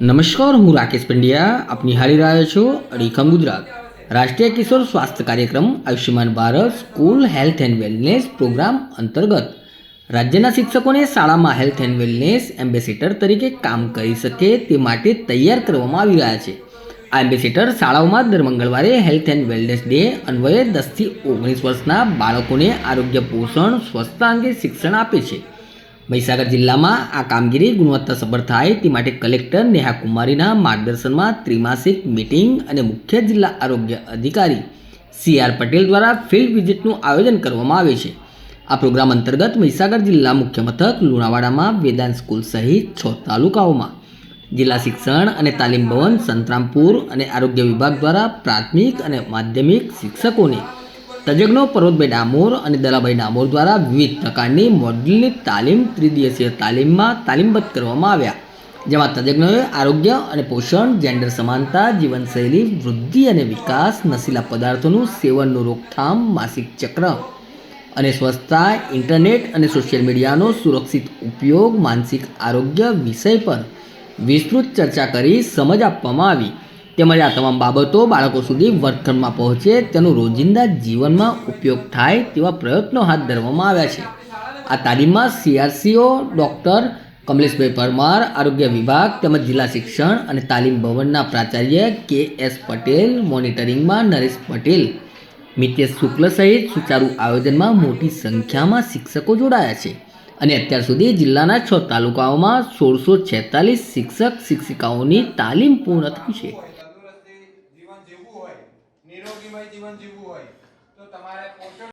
નમસ્કાર, હું રાકેશ પંડ્યા. આપ નિહાળી રહ્યા છો અડીખમ ગુજરાત. રાષ્ટ્રીય કિશોર સ્વાસ્થ્ય કાર્યક્રમ Ayushman Bharat school health and wellness programme અંતર્ગત રાજ્યના શિક્ષકોને શાળામાં હેલ્થ એન્ડ વેલનેસ એમ્બેસેડર તરીકે કામ કરી શકે તે માટે તૈયાર કરવામાં આવી રહ્યા છે. આ એમ્બેસેડર શાળાઓમાં દર મંગળવારે હેલ્થ એન્ડ વેલનેસ ડે અન્વયે દસથી ઓગણીસ વર્ષના બાળકોને આરોગ્ય પોષણ સ્વચ્છતા અંગે શિક્ષણ આપે છે. મહીસાગર જિલ્લામાં આ કામગીરી ગુણવત્તાસભર થાય તે માટે કલેક્ટર નેહા કુમારીના માર્ગદર્શનમાં ત્રિમાસિક મીટિંગ અને મુખ્ય જિલ્લા આરોગ્ય અધિકારી સી આર પટેલ દ્વારા ફિલ્ડ વિઝિટનું આયોજન કરવામાં આવે છે. આ પ્રોગ્રામ અંતર્ગત મહીસાગર જિલ્લા મુખ્ય મથક, લુણાવાડામાં વેદાંત સ્કૂલ સહિત છ તાલુકાઓમાં જિલ્લા શિક્ષણ અને તાલીમ ભવન, સંતરામપુર અને આરોગ્ય વિભાગ દ્વારા પ્રાથમિક અને માધ્યમિક શિક્ષકોને તજજ્ઞો પર્વતભાઈ ડામોર અને દલાભાઈ ડામોર દ્વારા વિવિધ પ્રકારની મોડલની તાલીમ, ત્રિદિવસીય તાલીમમાં તાલીમબદ્ધ કરવામાં આવ્યા. જેમાં તજજ્ઞોએ આરોગ્ય અને પોષણ જેન્ડર સમાનતા, જીવનશૈલી, વૃદ્ધિ અને વિકાસ, નશીલા પદાર્થોનું સેવનનું રોકથામ, માસિક ચક્ર અને સ્વચ્છતા, ઇન્ટરનેટ અને સોશિયલ મીડિયાનો સુરક્ષિત ઉપયોગ, માનસિક આરોગ્ય વિષય પર વિસ્તૃત ચર્ચા કરી સમજ આપવામાં આવી. તેમજ આ તમામ બાબતો બાળકો સુધી વર્ગખંડમાં પહોંચે તેનો રોજિંદા જીવનમાં ઉપયોગ થાય તેવા પ્રયત્નો હાથ ધરવામાં આવ્યા છે. આ તાલીમમાં સીઆરસીઓ, ડૉક્ટર કમલેશભાઈ પરમાર, આરોગ્ય વિભાગ તેમજ જિલ્લા શિક્ષણ અને તાલીમ ભવનના પ્રાચાર્ય કે એસ પટેલ, મોનિટરિંગમાં નરેશ પટેલ, મિતેશ શુક્લ સહિત સુચારુ આયોજનમાં મોટી સંખ્યામાં શિક્ષકો જોડાયા છે અને અત્યાર સુધી જિલ્લાના છ તાલુકાઓમાં સોળસો છેતાલીસ શિક્ષક, શિક્ષિકાઓની તાલીમ પૂર્ણ થઈ છે તંદુરસ્તી જીવન જીવવું હોય નિરોગીમય જીવન જીવવું હોય તો તમારે પોષણ